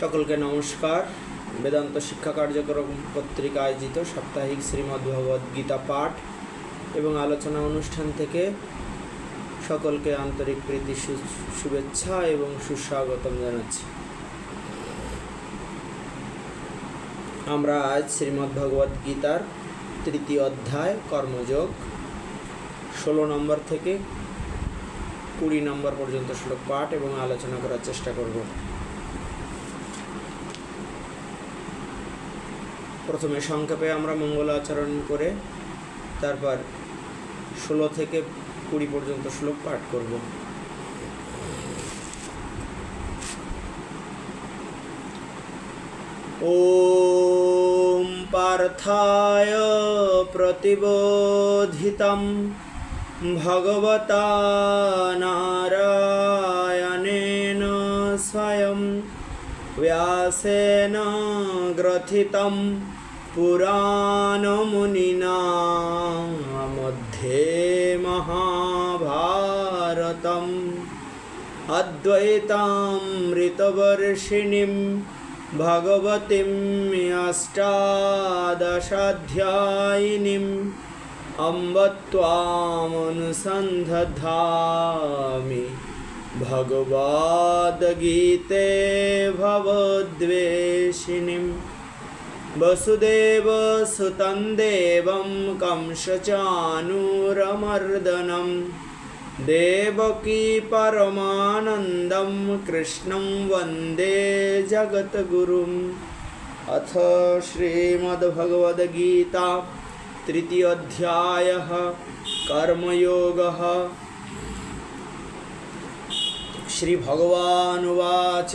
সকলকে নমস্কার। বেদান্ত শিক্ষা কার্যক্রম পত্রিকা আয়োজিত সাপ্তাহিক শ্রীমদ্ ভগবদ গীতা পাঠ এবং আলোচনা অনুষ্ঠান থেকে সকলকে আন্তরিক প্রীতি শুভেচ্ছা এবং সুস্বাগতম জানাচ্ছি। আমরা আজ শ্রীমদ্ ভগবদ গীতার তৃতীয় অধ্যায়, কর্মযোগ, ষোলো নম্বর থেকে কুড়ি নম্বর পর্যন্ত শ্লোক পাঠ এবং আলোচনা করার চেষ্টা করব। প্রথমে সংক্ষেপে আমরা মঙ্গল আচরণ করে তারপর ষোলো থেকে কুড়ি পর্যন্ত শ্লোক পাঠ করব ॐ पार्थाय प्रतिबोधितं भगवता नारायणेन स्वयं व्यासेन ग्रथितं पुराणमुनिना मध्ये महाभारतम् अद्वैतामृतवर्षिणीं भगवतीम् अष्टादशाध्यायिनीम् अम्ब त्वामनुसन्धधामि भगवद्गीते भवद्वेषिणीं वसुदेवसुतं देवं कंसचानूरमर्दनम् देवकी परमानन्दं कृष्णं वन्दे जगद्गुरुम् अथ श्रीमद्भगवद्गीता तृतीयोऽध्यायः कर्मयोगः श्रीभगवानुवाच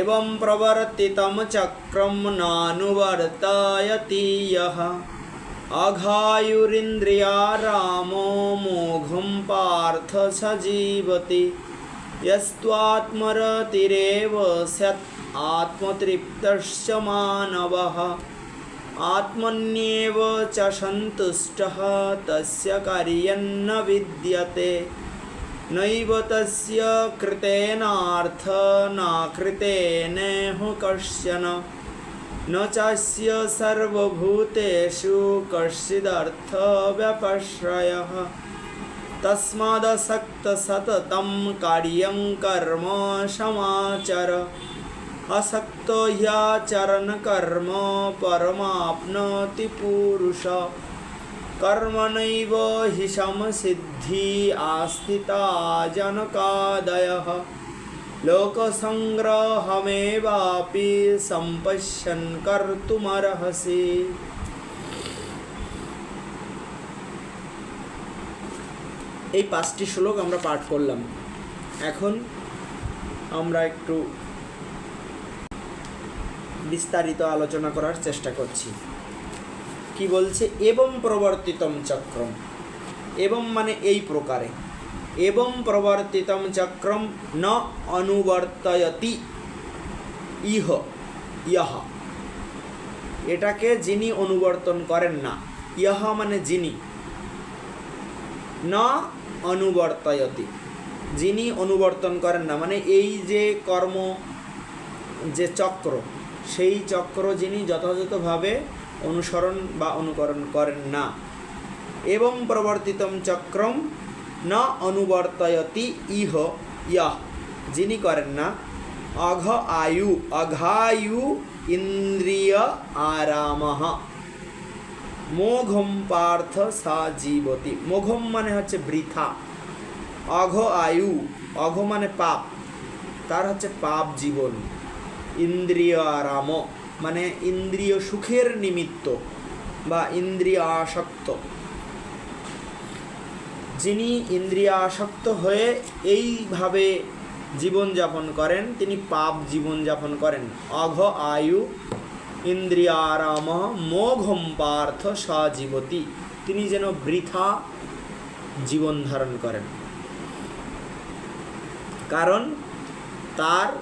एवं प्रवर्तितं चक्रं नानुवर्तयति यः अघायुरिन्द्रिया रामो मोघं पार्थ स जीवति यस्त्वात्मरतिरेव स्यात् आत्मतृप्तश्च मानवः आत्मन्येव च सन्तुष्टः तस्य कार्यं न विद्यते नैव तस्य कृतेनार्थ न कृतेनेह कश्चन। न चास्य सर्वभूतेषु कश्चिदर्थव्यपश्रयः। तस्मादसक्तसततं कार्यं कर्म समाचर असक्तो ह्याचरन्कर्म परमाप्नोति पुरुष। कर्मणैव हि संसिद्धि आस्थिता जनकादयः लोकसङ्ग्रहमेवापि सम्पश्यन् कर्तुमर्हसि এই পাঁচটি শ্লোক আমরা পাঠ করলাম এখন আমরা একটু বিস্তারিত আলোচনা করার চেষ্টা করছি কি বলছে? এবং প্রবর্তিতম চক্রম। এবং মানে এই প্রকারে। এবং প্রবর্তিতম চক্রম ন অনুবর্তয়তি ইহ ইহ এটাকে যিনি অনুবর্তন করেন না ইহ মানে যিনি। ন অনুবর্তয়তি। যিনি অনুবর্তন করেন না মানে এই যে কর্ম, যে চক্র, সেই চক্র যিনি যথাযথভাবে অনুসরণ বা অনুকরণ করেন না। এবং প্রবর্তিতম চক্রম ন অনুবর্তয়তি ইহ ইহ যিনি করেন না। অঘ আয়ু, অঘায়ু ইন্দ্রিয় আরামহ মোঘম পার্থ সা জীবতি। মোঘম মানে হচ্ছে বৃথা। অঘ আয়ু, অঘ মানে পাপ। তার হচ্ছে পাপ জীবন। ইন্দ্রিয় আরাম। মানে ইন্দ্রিয় সুখের নিমিত্ত বা ইন্দ্রিয় আসক্ত যিনি ইন্দ্রিয় আসক্ত হয়ে এইভাবে জীবনযাপন করেন, তিনি পাপ জীবনযাপন করেন। অঘ, আয়ু ইন্দ্রিয়ারাম মোঘম পার্থ সজীবতী। তিনি যেন বৃথা জীবন ধারণ করেন। কারণ তার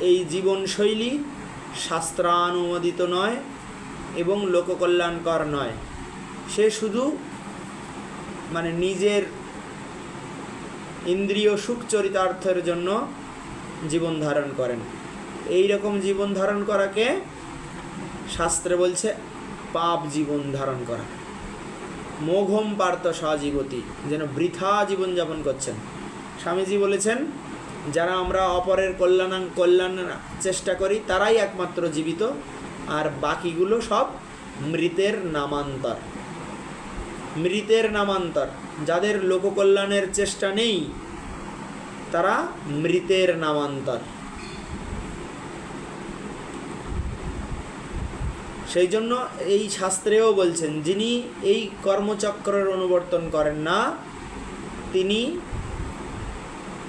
এই জীবনশৈলী শাস্ত্রানুমোদিত নয় এবং লোককল্যাণকর নয়। সে শুধু মানে নিজের ইন্দ্রিয় সুখ চরিতার্থের জন্য জীবন ধারণ করেন। এই রকম জীবন ধারণ করাকে শাস্ত্রে বলছে পাপ জীবন ধারণ করা। মোঘম পার্থ সজীবতী যেন বৃথা জীবন যাপন করছেন। স্বামীজি বলেছেন যারা আমরা অপরের কল্যাণ কল্যাণ চেষ্টা করি, তারাই একমাত্র জীবিত। আর বাকিগুলো সব মৃতের নামান্তর। মৃতের নামান্তর। যাদের লোককল্যাণের চেষ্টা নেই, তারা মৃতের নামান্তর। সেই জন্য এই শাস্ত্রেও বলছেন, যিনি এই কর্মচক্রের অনুবর্তন করেন না, তিনি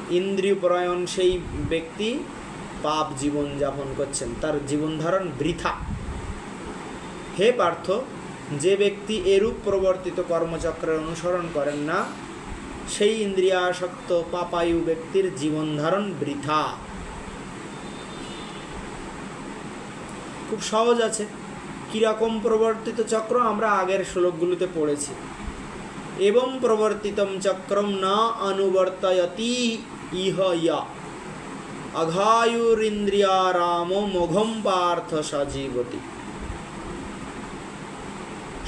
ইন্দ্রিয়পরায়ণ সেই ব্যক্তি পাপ জীবন যাপন করছেন। তার জীবন ধারণ বৃথা। হে পার্থ, যে ব্যক্তি এরূপ প্রবর্তিত কর্মচক্রের অনুসরণ করেন না, সেই ইন্দ্রিয়াসক্ত পাপায়ু ব্যক্তির জীবন ধারণ বৃথা। খুব সহজ আছে। কীরকম প্রবর্তিত চক্র আমরা আগের শ্লোকগুলোতে পড়েছি। এবং প্রবর্তিতম চক্রম না অনুবর্তয়তি। ইহ ইয়া। অঘায়ুরিন্দ্রিয়ারাম মোঘম পার্থ সজীবতী।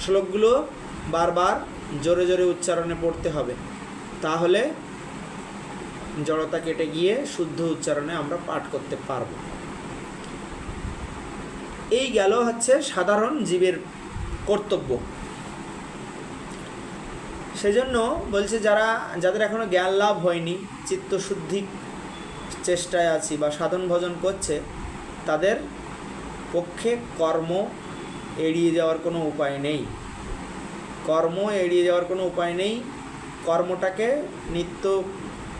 শ্লোকগুলো বারবার জোরে জোরে উচ্চারণে পড়তে হবে। তাহলে জড়তা কেটে গিয়ে শুদ্ধ উচ্চারণে আমরা পাঠ করতে পারব। এই গেল হচ্ছে সাধারণ জীবের কর্তব্য। সেজন্য বলছে যারা, যাদের এখনও জ্ঞান লাভ হয়নি, চিত্তশুদ্ধি চেষ্টায় আছি বা সাধন ভজন করছে, তাদের পক্ষে কর্ম এড়িয়ে যাওয়ার কোনো উপায় নেই। কর্ম এড়িয়ে যাওয়ার কোনো উপায় নেই। কর্মটাকে নিত্য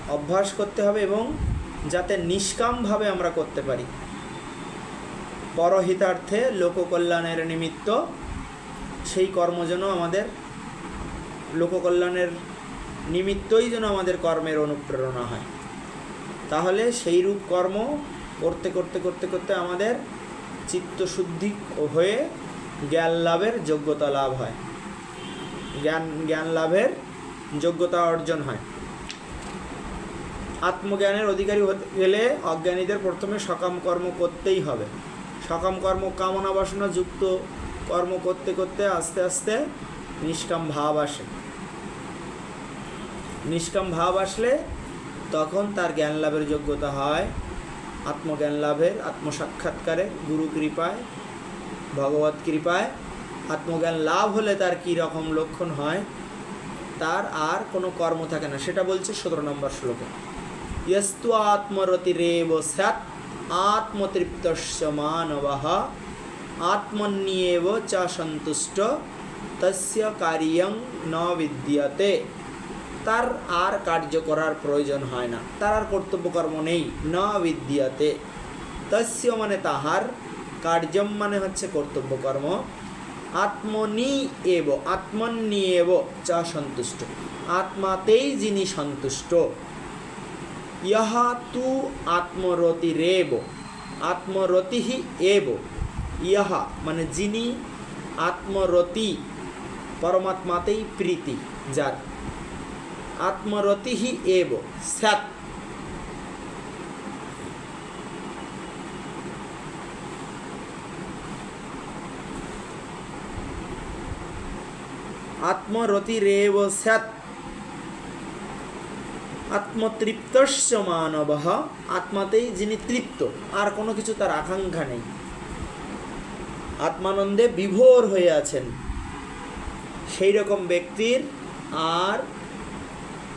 অভ্যাস করতে হবে এবং যাতে নিষ্কামভাবে আমরা করতে পারি। পরহিতার্থে লোককল্যাণের নিমিত্ত সেই কর্ম যেন আমাদের লোককল্যাণের নিমিত্তই যেন আমাদের কর্মের অনুপ্রেরণা হয়। তাহলে সেই রূপ কর্ম করতে করতে করতে করতে আমাদের চিত্তশুদ্ধি হয়ে জ্ঞান লাভের যোগ্যতা লাভ হয়। জ্ঞান জ্ঞান লাভের যোগ্যতা অর্জন হয়। আত্মজ্ঞানের অধিকারী হতে গেলে অজ্ঞানীদের প্রথমে সকাম কর্ম করতেই হবে। সকাম কর্ম, কামনা বাসনা যুক্ত কর্ম করতে করতে আস্তে আস্তে নিষ্কাম ভাব আসে। নিষ্কাম ভাব আসলে তখন তার জ্ঞান লাভের যোগ্যতা হয়। আত্মজ্ঞান লাভের, আত্মসাক্ষাৎকারে গুরু কৃপায়, ভগবত কৃপায়। আত্মজ্ঞান লাভ হলে তার কী রকম লক্ষণ হয়? তার আর কোনো কর্ম থাকে না। সেটা বলছে সতেরো নম্বর শ্লোকে। ইয়স্তু আত্মরতিরেব স্যাৎ আত্মতৃপ্তস্য মানব আত্মন্যেব চ সন্তুষ্ট তস্য কার্যং ন বিদ্যতে। তার আর কার্য করার প্রয়োজন হয় না। তার আর কর্তব্য কর্ম নেই। ন বিদ্যতে। তস্য মানে তাহার। কার্যম মানে হচ্ছে কর্তব্য কর্ম আত্মনি এব। আত্মন্যেব চ সন্তুষ্ট। আত্মাতেই যিনি সন্তুষ্ট, ইহা তু আত্মরতিরেব। আত্মরতি এব। ইহা মানে যিনি আত্মরতি, পরমাত্মাতেই প্রীতি, যার আত্মরতি এব, স্যাৎ। আত্মরতিরেব, স্যাৎ। আত্মতৃপ্তস্য মানব, আত্মাতেই যিনি তৃপ্ত, আর কোনো কিছু তার আকাঙ্ক্ষা নেই। আত্মানন্দে বিভোর হয়ে আছেন। সেই রকম ব্যক্তির আর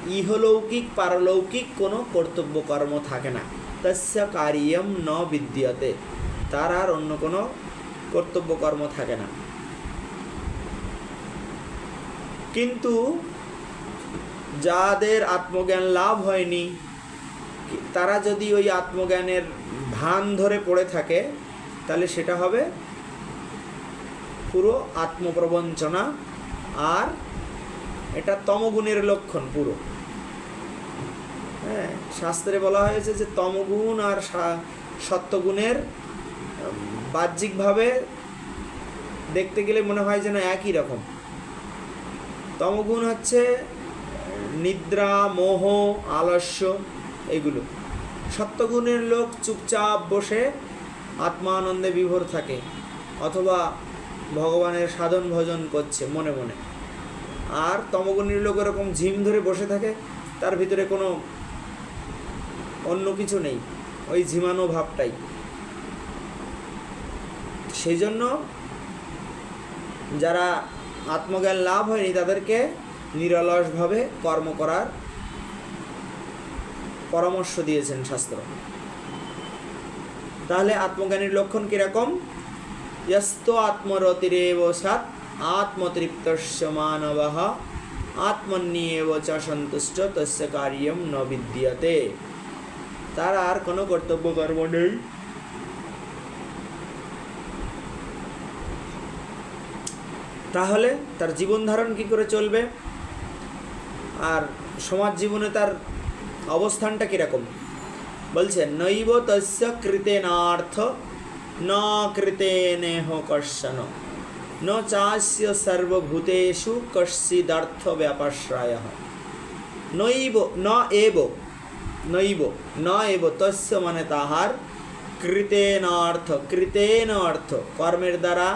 ইহলৌকিক, পারলৌকিক কোনো কর্তব্য কর্ম থাকে না। তস্য কার্যম ন বিদ্যতে। তার আর অন্য কোনো কর্তব্য কর্ম থাকে না। কিন্তু যাদের আত্মজ্ঞান লাভ হয়নি, তারা যদি ওই আত্মজ্ঞানের ভান ধরে পড়ে থাকে, তাহলে সেটা হবে পুরো আত্মপ্রবঞ্চনা আর এটা তমগুণের লক্ষণ পুরো। হ্যাঁ শাস্ত্রে বলা হয়েছে যে তমগুণ আর সত্যগুণের বাহ্যিকভাবে দেখতে গেলে মনে হয় যেন একই রকম। তমগুণ হচ্ছে, নিদ্রা, মোহ, আলস্য এগুলো। সত্যগুণের লোক চুপচাপ বসে আত্মানন্দে বিভোর থাকে, অথবা ভগবানের সাধন ভজন করছে মনে মনে। আর তমগুণীর লোক এরকম ঝিম ধরে বসে থাকে, তার ভিতরে কোনো অন্য কিছু নেই, ওই ঝিমানো ভাবটাই। সেই জন্য যারা আত্মজ্ঞান লাভ হয়নি, তাদেরকে নিরলসভাবে কর্ম করার পরামর্শ দিয়েছেন শাস্ত্র। তাহলে আত্মজ্ঞানীর লক্ষণ কীরকম? ব্যস্ত আত্মরতিরে সাত আত্মতৃপ্ত মানব আত্মন্যেব চা সন্তুষ্ট তস্য কার্যম ন বিদ্যতে তার আর কোনো কর্তব্য কর্ম নেই। তাহলে তার জীবন ধারণ কী করে চলবে? আর সমাজ জীবনে তার অবস্থানটা কীরকম? বলছে, নৈব তস্য কৃতেনার্থ, ন কৃতেনেহ কর্ষণ। ন চাস্য সর্বভূতেষু কশ্চিদর্থ ব্যাপাশ্রয় নৈব ন এব নৈব ন এব তস্য মানে তাহার কৃতেন অর্থ কৃতেন অর্থ কর্মের দ্বারা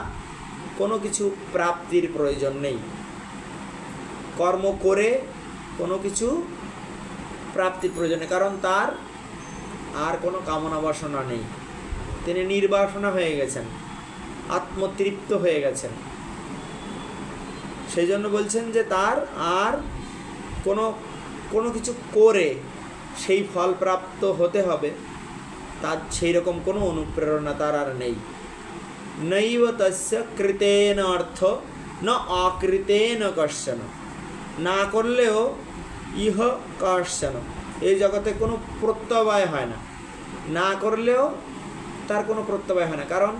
কোনো কিছু প্রাপ্তির প্রয়োজন নেই কর্ম করে কোনো কিছু প্রাপ্তির প্রয়োজন নেই কারণ তার আর কোনো কামনা বাসনা নেই তিনি নির্বাসনা হয়ে গেছেন আত্মতৃপ্ত হয়ে গেছেন। সেই জন্য বলছেন যে তার আর কোনো কোনো কিছু করে সেই ফল প্রাপ্ত হতে হবে। তার সেই রকম কোনো অনুপ্রেরণা তার আর নেই। নৈব তস্য কৃতেন অর্থ, ন অকৃতেন কশ্চন। না করলেও ইহ কশ্চন। এই জগতে কোনো প্রত্যবায় হয় না। না করলেও তার কোনো প্রত্যবায় হয় না। কারণ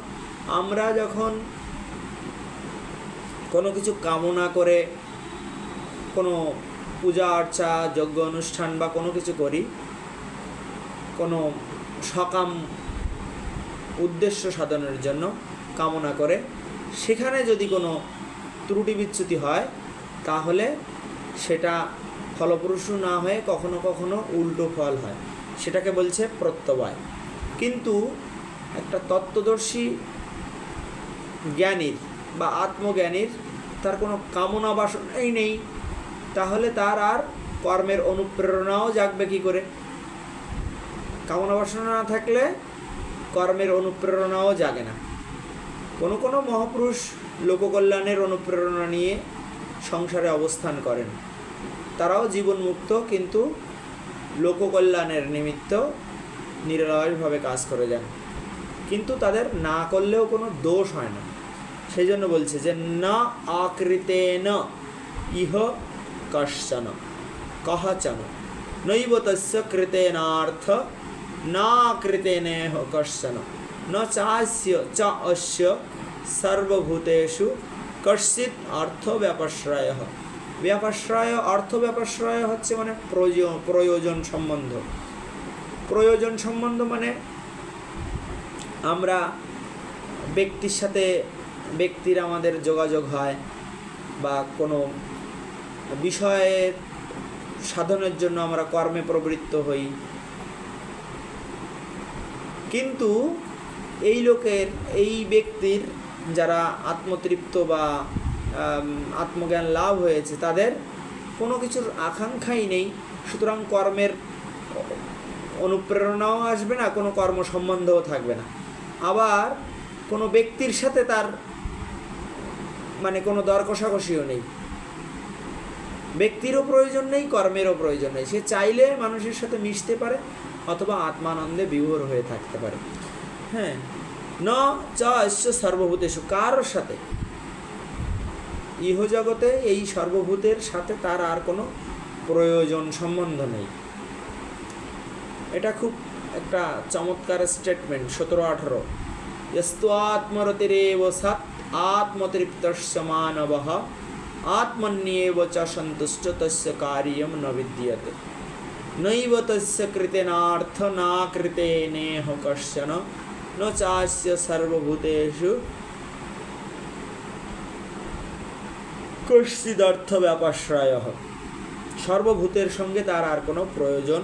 আমরা যখন কোনো কিছু কামনা করে কোনো পূজা অর্চা, যজ্ঞ অনুষ্ঠান বা কোনো কিছু করি, কোনো সকাম উদ্দেশ্য সাধনের জন্য কামনা করে, সেখানে যদি কোনো ত্রুটি বিচ্যুতি হয়, তাহলে সেটা ফলপ্রসূ না হয়ে কখনো কখনো উল্টো ফল হয়। সেটাকে বলছে প্রত্যবায়। কিন্তু একটা তত্ত্বদর্শী জ্ঞানীর বা আত্মজ্ঞানীর তার কোনো কামনা বাসনাই নেই। তাহলে তার আর কর্মের অনুপ্রেরণাও জাগবে কি করে? কামনা বাসনা না থাকলে কর্মের অনুপ্রেরণাও জাগে না। কোনো কোনো মহাপুরুষ লোককল্যাণের অনুপ্রেরণা নিয়ে সংসারে অবস্থান করেন। তারাও জীবনমুক্ত কিন্তু লোককল্যাণের নিমিত্ত নিরলয়ভাবে কাজ করে যান। কিন্তু তাদের না করলেও কোনো দোষ হয় না। সেই জন্য বলছে যে, না আকৃতেন ইহ কশ্চন, কহচন, নৈব তস্য কৃতেনার্থ, না কৃতেনেহ কশ্চন, ন চাস্য চ অস্য সর্বভূতেষু কশ্চিৎ অর্থ ব্যাপাশ্রয় ব্যাপাশ্রয় অর্থ ব্যাপাশ্রয় হচ্ছে মানে প্রয়োজন সম্বন্ধ। প্রয়োজন সম্বন্ধ মানে আমরা ব্যক্তির সাথে ব্যক্তির আমাদের যোগাযোগ হয় বা কোনো বিষয়ের সাধনের জন্য আমরা কর্মে প্রবৃত্ত হই। কিন্তু এই লোকের, এই ব্যক্তির যারা আত্মতৃপ্ত বা আত্মজ্ঞান লাভ হয়েছে, তাদের কোনো কিছুর আকাঙ্ক্ষাই নেই। সুতরাং কর্মের অনুপ্রেরণাও আসবে না, কোনো কর্ম সম্বন্ধও থাকবে না। আবার কোনো ব্যক্তির সাথে তার মানে কোনো দর কষাকষিও নেই। ব্যক্তিরও প্রয়োজন নেই, কর্মেরও প্রয়োজন নেই। সে চাইলে মানুষের সাথে মিশতে পারে অথবা আত্মানন্দে বিভোর হয়ে থাকতে পারে। হ্যাঁ ন চ সর্বভূতেশু কারোর সাথে। ইহজগতে এই সর্বভূতের সাথে তার আর কোনো প্রয়োজন সম্বন্ধ নেই। এটা খুব একটা চমৎকার স্টেটমেন্ট সতেরো আঠেরো। ইস্ত এ সাত আত্মতৃপ্তসমানব আত্মন্যেব চ সন্তুষ্ট তস্য কার্যম ন বিদ্যতে নৈব তস্য কৃতেনার্থ না কৃতে নেহ কশন ন চাস্য সর্বভূতেষু কশ্চিদর্থ ব্যাপাশ্রয় সর্বভূতের সঙ্গে তার আর কোনো প্রয়োজন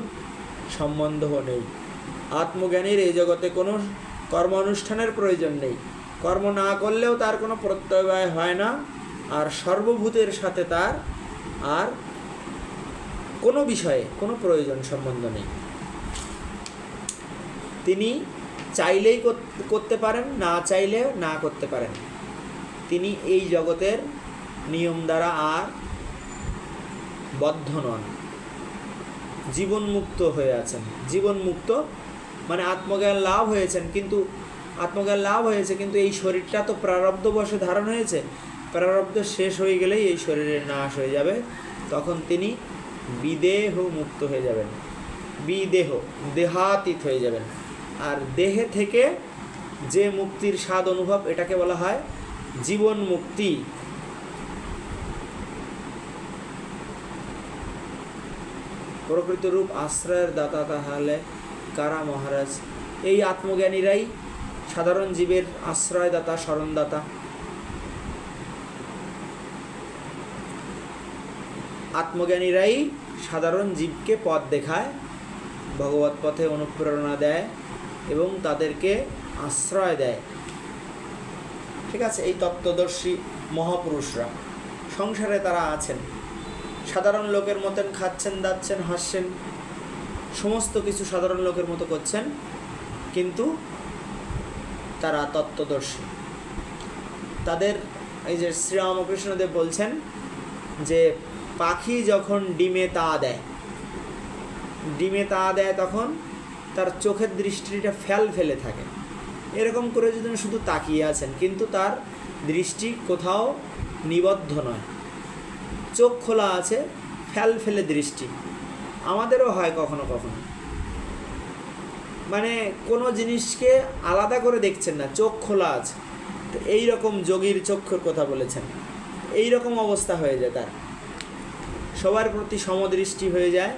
সম্বন্ধ নেই আত্মজ্ঞানীর এই জগতে কোনো কর্ম অনুষ্ঠানের প্রয়োজন নেই কর্ম না করলেও তার কোনো প্রত্যয় হয় না, আর সর্বভূতের সাথে তার আর কোনো বিষয়ে কোনো প্রয়োজন সম্বন্ধ নেই। তিনি চাইলেই করতে পারেন, না চাইলে না করতে পারেন। তিনি এই জগতের নিয়ম দ্বারা আর বদ্ধ নন। জীবনমুক্ত হয়ে আছেন। জীবনমুক্ত মানে আত্মজ্ঞান লাভ হয়েছেন, কিন্তু আত্মজ্ঞান লাভ হয়েছে, কিন্তু এই শরীরটা তো প্রারব্ধ বসে ধারণ হয়েছে। প্রারব্ধ শেষ হয়ে গেলেই এই শরীরের নাশ হয়ে যাবে। তখন তিনি বিদেহ মুক্ত হয়ে যাবেন। বিদেহ, দেহাতীত হয়ে যাবেন। আর দেহে থেকে যে মুক্তির স্বাদ অনুভব, এটাকে বলা হয় জীবন মুক্তি। প্রকৃত রূপ আশ্রয়ের দাতা তাহলে কারা মহারাজ? এই আত্মজ্ঞানীরাই সাধারণ জীবের আশ্রয়দাতা, স্মরণদাতা। আত্মজ্ঞানীরাই সাধারণ জীবকে পথ দেখায়, ভগবত পথে অনুপ্রেরণা দেয় এবং তাদেরকে আশ্রয় দেয়। ঠিক আছে, এই তত্ত্বদর্শী মহাপুরুষরা, সংসারে তারা আছেন। সাধারণ লোকের মতন খাচ্ছেন, দাচ্ছেন, হাসছেন, সমস্ত কিছু সাধারণ লোকের মতো করছেন, কিন্তু তারা তত্ত্বদর্শী। তাদের এই যে শ্রীরামকৃষ্ণদেব বলছেন যে পাখি যখন ডিমে তা দেয়, ডিমে তা দেয় তখন তার চোখের দৃষ্টিটা ফেল ফেলে থাকে। এরকম করে যদি শুধু তাকিয়ে আছেন, কিন্তু তার দৃষ্টি কোথাও নিবদ্ধ নয়। চোখ খোলা আছে, ফেল ফেলে দৃষ্টি। আমাদেরও হয় কখনো কখনো। মানে কোনো জিনিসকে আলাদা করে দেখছেন না, চোখ খোলা আছে। তো এই রকম যোগীর চক্ষুর কথা বলেছেন। এই রকম অবস্থা হয়ে যায় তার। সবার প্রতি সমদৃষ্টি হয়ে যায়।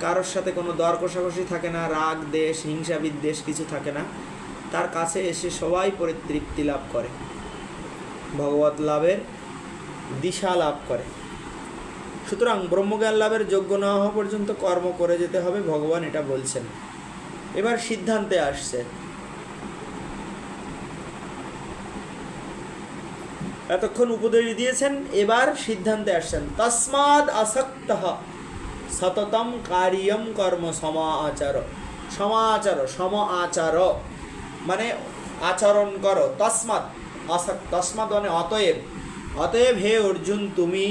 কারোর সাথে কোনো দর কষাকষি থাকে না, রাগ, দেশ, হিংসা, বিদ্বেষ কিছু থাকে না। তার কাছে এসে সবাই পরিতৃপ্তি লাভ করে। ভগবত লাভের দিশা লাভ করে। সুতরাং ব্রহ্মজ্ঞান লাভের যোগ্য না হওয়া পর্যন্ত কর্ম করে যেতে হবে, ভগবান এটা বলছেন। এবার সিদ্ধান্তে আসছে। এতক্ষণ উপদেশ দিয়েছেন, এবার সিদ্ধান্তে আসছেন। তসমাদ আসক্ত সততম কার্যম কর্ম সমাচার। সমাচার, সম আচার। মানে আচরণ করো। তসমাদ তসমাদ মানে অতএব। অতএব হে অর্জুন, তুমি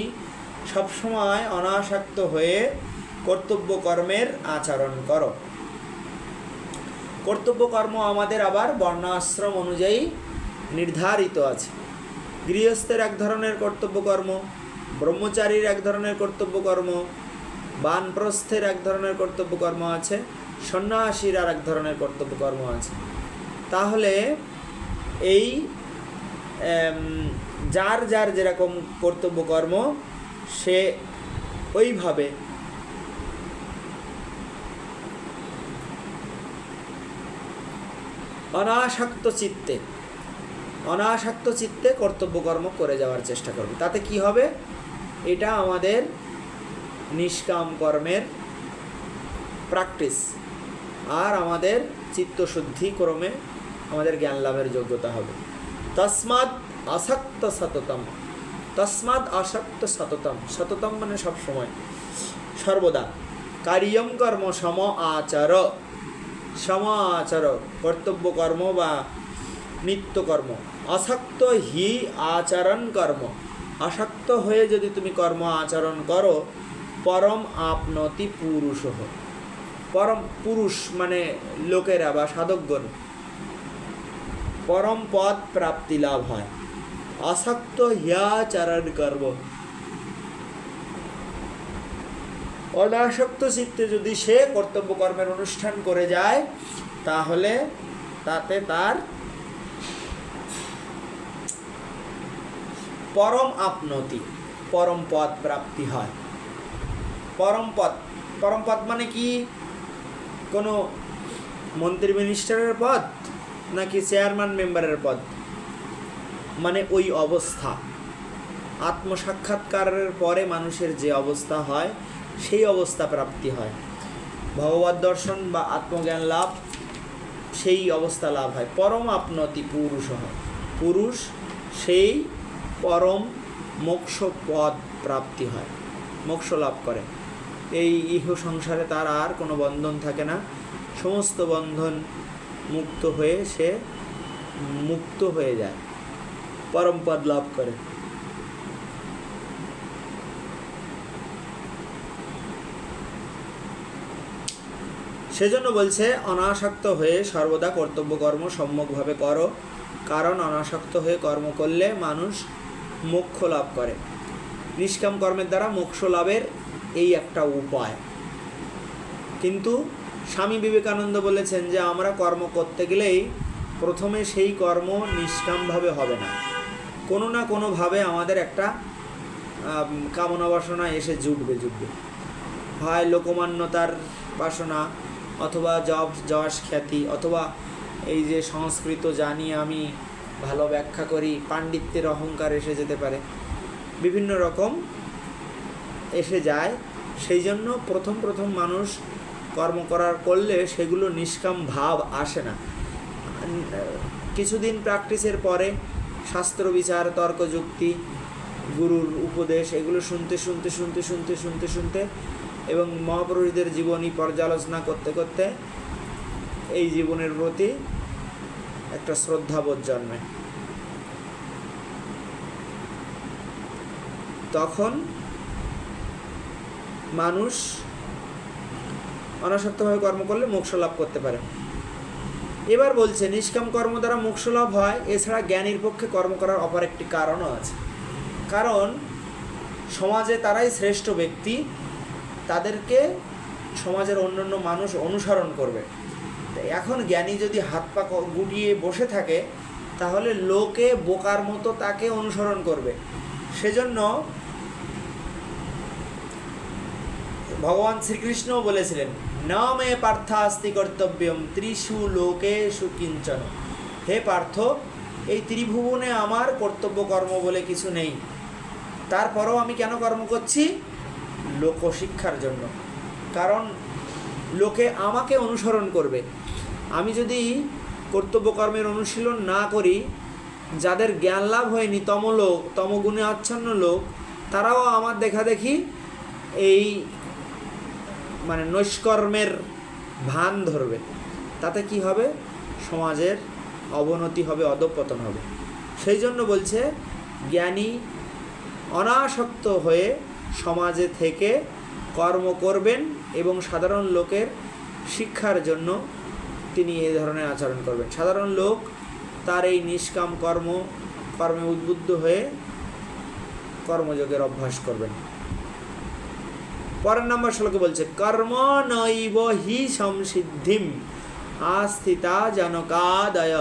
সবসময় অনাসক্ত হয়ে কর্তব্য কর্মের আচরণ করো। কর্তব্য কর্ম আমাদের আবার বর্ণাশ্রম অনুযায়ী নির্ধারিত আছে। গৃহস্থের এক ধরনের কর্তব্য কর্ম ব্রহ্মচারীর এক ধরনের কর্তব্য কর্ম বানপ্রস্থের এক ধরনের কর্তব্য কর্ম আছে, সন্ন্যাসীর আর এক ধরনের কর্তব্য কর্ম আছে। তাহলে এই যার যার যেরকম কর্তব্য কর্ম সে ওইভাবে অনাসক্ত চিত্তে অনাসক্ত চিত্তে কর্তব্যকর্ম করে যাওয়ার চেষ্টা করবে। তাতে কি হবে? এটা আমাদের নিষ্কাম কর্মের প্র্যাকটিস আর আমাদের চিত্তশুদ্ধি ক্রমে আমাদের জ্ঞান লাভের যোগ্যতা হবে। তসমাদ আসক্ত সততম তসমাদ আসক্ত সততম। সততম মানে সব সময় সর্বদা কার্যম কর্ম সম আচার। সম আচার কর্তব্য কর্ম বা নিত্যকর্ম। আসক্ত হি আচরণ কর্ম। আসক্ত হয়ে যদি তুমি কর্ম আচরণ করো, পরম আপনতি পুরুষ পরম পুরুষ মানে লোকেরা বা সাধকগণ। পরম পদ প্রাপ্তি লাভ হয়। আসক্ত হিয়াচরণ কর্ম। অনাসক্ত চিত্তে যদি সে কর্তব্য কর্মের অনুষ্ঠান করে যায়, তাহলে তাতে তার পরম আপনতি, পরম পদ প্রাপ্তি হয়। পরম পদ পরম পদ মানে কি? কোনো মন্ত্রী মিনিস্টারের পদ নাকি চেয়ারম্যান মেম্বারের পদ? মানে ওই অবস্থা। আত্মসাক্ষাৎকারের পরে মানুষের যে অবস্থা হয় সেই অবস্থা প্রাপ্তি হয়। ভগবত দর্শন বা আত্মজ্ঞান লাভ, সেই অবস্থা লাভ হয়। পরম আপনতি পুরুষ হয়। পুরুষ সেই পরম মোক্ষ পদ প্রাপ্তি হয়, মোক্ষ লাভ করে। এই ইহ সংসারে তার আর কোনো বন্ধন থাকে না। সমস্ত বন্ধন মুক্ত হয়ে সে মুক্ত হয়ে যায়, পরম পদ লাভ করে। সেজন্য বলছে, অনাসক্ত হয়ে সর্বদা কর্তব্য কর্ম সম্যকভাবে করো, কারণ অনাসক্ত হয়ে কর্ম করলে মানুষ মোক্ষ লাভ করে। নিষ্কাম কর্মের দ্বারা মোক্ষ লাভের এই একটা উপায়। কিন্তু স্বামী বিবেকানন্দ বলেছেন যে, আমরা কর্ম করতে গেলেই প্রথমে সেই কর্ম নিষ্কামভাবে হবে না। কোনো না কোনোভাবে আমাদের একটা কামনা বাসনা এসে জুটবে জুটবে। হয় লোকমান্যতার বাসনা অথবা জব, যশ, খ্যাতি, অথবা এই যে সংস্কৃত জানি আমি ভালো ব্যাখ্যা করি, পাণ্ডিত্যের অহংকার এসে যেতে পারে। বিভিন্ন রকম এসে যায়। সেই জন্য প্রথম প্রথম মানুষ কর্ম করার করলে সেগুলো নিষ্কাম ভাব আসে না। কিছুদিন প্র্যাকটিসের পরে শাস্ত্র বিচার তর্ক যুক্তি গুরুর উপদেশ, এগুলো শুনতে শুনতে শুনতে শুনতে শুনতে শুনতে এবং মহাপুরুষদের জীবনী পর্যালোচনা করতে করতে এই জীবনের প্রতি একটা শ্রদ্ধাবোধ জন্মে। তখন মানুষ অনাসক্তভাবে কর্ম করলে মোক্ষ লাভ করতে পারে। এবার বলছে, নিষ্কাম কর্ম দ্বারা মোক্ষ লাভ হয়, এছাড়া জ্ঞানীর পক্ষে কর্ম করার অপর একটি কারণও আছে। কারণ সমাজে তারাই শ্রেষ্ঠ ব্যক্তি তাদেরকে সমাজের অন্যান্য মানুষ অনুসরণ করবে। এখন জ্ঞানী যদি হাত পা গুটিয়ে বসে থাকে, তাহলে লোকে বোকার মতো তাকে অনুসরণ করবে। সেজন্য ভগবান শ্রীকৃষ্ণও বলেছিলেন ন মে পার্থাস্তি কর্তব্যম ত্রিশু লোকে সুকিঞ্চন হে পার্থ, এই ত্রিভুবনে আমার কর্তব্য কর্ম বলে কিছু নেই। তারপরেও আমি কেন কর্ম করছি? লোকশিক্ষার জন্য। কারণ লোকে আমাকে অনুসরণ করবে। আমি যদি কর্তব্যকর্মের অনুশীলন না করি, যাদের জ্ঞান লাভ হয়নি তম তমলোক, তমগুণে আচ্ছন্ন লোক, তারাও আমার দেখা দেখি এই মানে নৈষ্কর্মের ভান ধরবে। তাতে কি হবে? সমাজের অবনতি হবে, অধঃপতন হবে। সেই জন্য বলছে, জ্ঞানী অনাসক্ত হয়ে সমাজে থেকে কর্ম করবেন এবং সাধারণ লোকের শিক্ষার জন্য তিনি এই ধরনের আচরণ করবেন। সাধারণ লোক তার এই নিষ্কাম কর্ম, কর্মে উদ্বুদ্ধ হয়ে কর্মযোগের অভ্যাস করবেন। পরের নম্বর শ্লোকে বলছে, কর্ম নৈব হি সংসিদ্ধিম, আস্থিতা জনকাদয়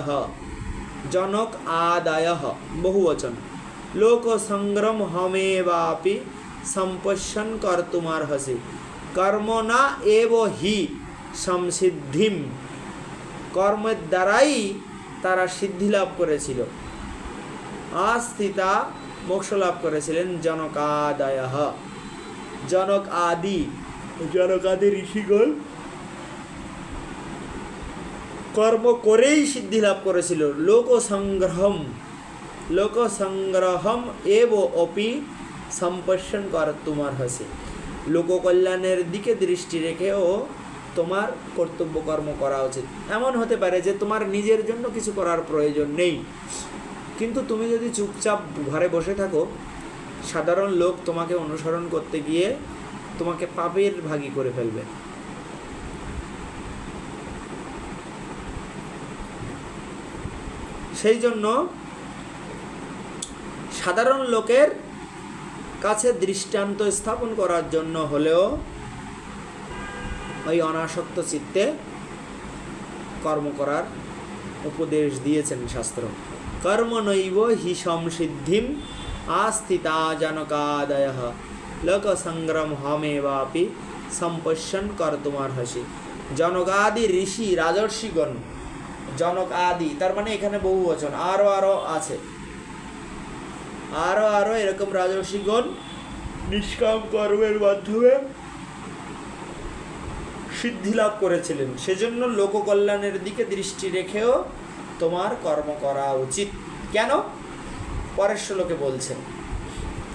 জনক আদায় বহুবচন। লোক সংগ্রম হমেবাপি সম্পশ্যন কর্তুমার্হসি কর্ম না এব হি সংসিদ্ধিম কর্মের দ্বারাই তারা সিদ্ধি লাভ করেছিল। আস্থিতা মোক্ষ লাভ করেছিলেন জনকাদায় জনক আদি। জনক আদি ঋষিগণ কর্ম করেই সিদ্ধি লাভ করেছিল। লোক সংগ্রহম লোক সংগ্রহম এব অপি সম্পর্শন কর তোমার হসে লোককল্যাণের দিকে দৃষ্টি রেখেও তোমার কর্তব্য কর্ম করা উচিত। এমন হতে পারে যে তোমার নিজের জন্য কিছু করার প্রয়োজন নেই। কিন্তু তুমি যদি চুপচাপ ঘরে বসে থাকো, সাধারণ লোক তোমাকে অনুসরণ করতে গিয়ে তোমাকে পাপের ভাগী করে ফেলবে। সেই জন্য সাধারণ লোকের কাছে দৃষ্টান্ত স্থাপন করার জন্য হলেও ওই অনাসক্ত চিত্তে কর্ম করার উপদেশ দিয়েছেন শাস্ত্র। কর্ম নৈব হি সংসিদ্ধিম আস্থিতা জনকাদয় লোক সংগ্রাম হমেবাপি সম্পশ্যন কর্তুমার্হসি জনকাদি ঋষি রাজর্ষিগণ জনক আদি তার মানে এখানে বহু বচন, আরও আরও আছে। আরও আরও এরকম রাজর্ষিগণ নিষ্কাম কর্মের মাধ্যমে সিদ্ধি লাভ করেছিলেন। সেজন্য লোককল্যাণের দিকে দৃষ্টি রেখেও তোমার কর্ম করা উচিত। কেন? পরের শ্লোকে বলছেন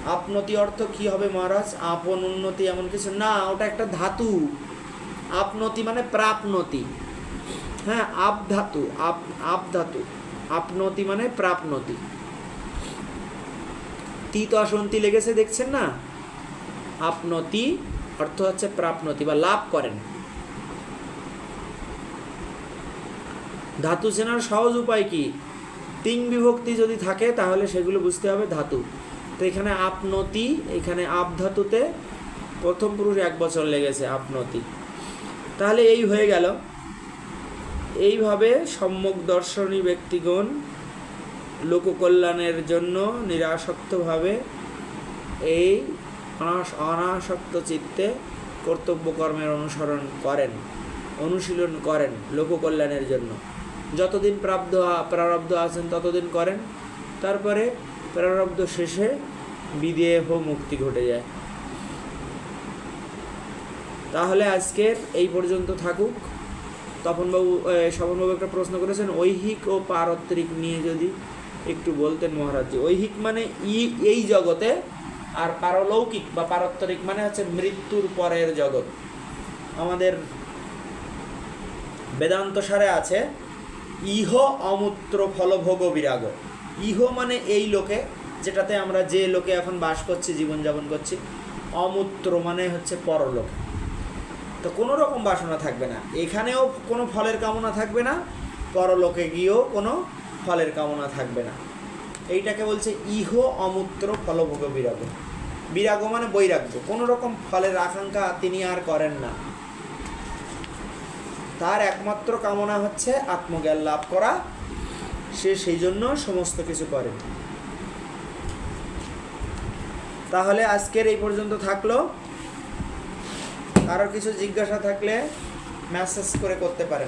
আপনতি অর্থ কি হবে মহারাজ? আপন উন্নতি এমন কিছু? না, ওটা একটা ধাতু। আপনতি মানে প্রাপনতি। হ্যাঁ আপ ধাতু, আপ আপ ধাতু। আপনতি মানে প্রাপনতি। তি তো আসন্তি লেগেছে, দেখছেন না? আপনতি অর্থ হচ্ছে প্রাপনতি বা লাভ করেন। ধাতু চেনার সহজ উপায় কি? তিন বিভক্তি যদি থাকে, তাহলে সেগুলো বুঝতে হবে ধাতু। তো এখানে আপনতি, এখানে আপ ধাতুতে প্রথম পুরুষ এক বছর লেগেছে আপনতি। তাহলে এই হয়ে গেল। এইভাবে সম্যক দর্শনী ব্যক্তিগণ লোককল্যাণের জন্য নিরাসক্তভাবে এই অনাস- অনাসক্ত চিত্তে কর্তব্য কর্মের অনুসরণ করেন অনুশীলন করেন লোককল্যাণের জন্য। যতদিন প্রাপ্ত প্রারব্ধ আছেন ততদিন করেন। তারপরে প্রারব্ধ শেষে বিদেহ মুক্তি ঘটে যায়। তাহলে আজকের এই পর্যন্ত থাকুক। তপনবাবু এ, স্বপনবাবু একটা প্রশ্ন করেছেন ঐহিক ও পারত্রিক নিয়ে যদি একটু বলতেন মহারাজজি। ঐহিক মানে ই, এই জগতে আর পারলৌকিক বা পারত্রিক মানে হচ্ছে মৃত্যুর পরের জগৎ। আমাদের বেদান্ত সারে আছে, ইহ অমূত্র ফলভোগ বিরাগ। ইহ মানে এই লোকে যেটাতে আমরা যে লোকে এখন বাস করছি, জীবনযাপন করছি, অমূত্র মানে হচ্ছে পরলোক। তো কোনো রকম বাসনা থাকবে না। এখানেও কোনো ফলের কামনা থাকবে না, পরলোকে গিয়েও কোনো ফলের কামনা থাকবে না। এইটাকে বলছে ইহ অমূত্র ফলভোগ বিরাগ। বিরাগ মানে বৈরাগ্য। কোনো রকম ফলের আকাঙ্ক্ষা তিনি আর করেন না। তার একমাত্র কামনা হচ্ছে আত্মজ্ঞান লাভ করা। সে সেই জন্য সমস্ত কিছু করে। তাহলে আজকের এই পর্যন্ত থাকল। কারও কিছু জিজ্ঞাসা থাকলে মেসেজ করে করতে পারেন।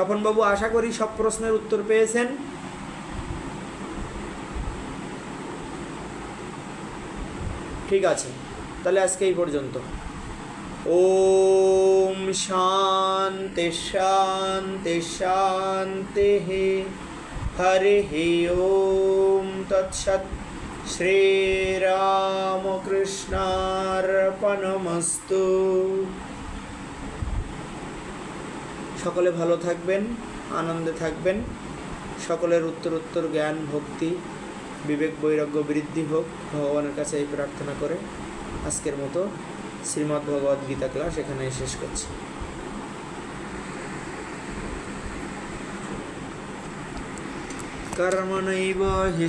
স্বপনবাবু আশা করি সব প্রশ্নের উত্তর পেয়েছেন। ঠিক আছে, তাহলে আজকে এই পর্যন্ত। ওম শান্তি শান্তি শান্তি হরি ওম তৎসৎ। শ্রীরামকৃষ্ণার্পণমস্তু সকলে ভালো থাকবেন, আনন্দে থাকবেন। সকলের উত্তর উত্তর জ্ঞান, ভক্তি, বিবেক, বৈরাগ্য বৃদ্ধি হোক, ভগবানের কাছে এই প্রার্থনা করে আজকের মতো শ্রীমদ্ ভগবদ্ গীতা ক্লাস এখানে শেষ করছি। কর্মণৈব হি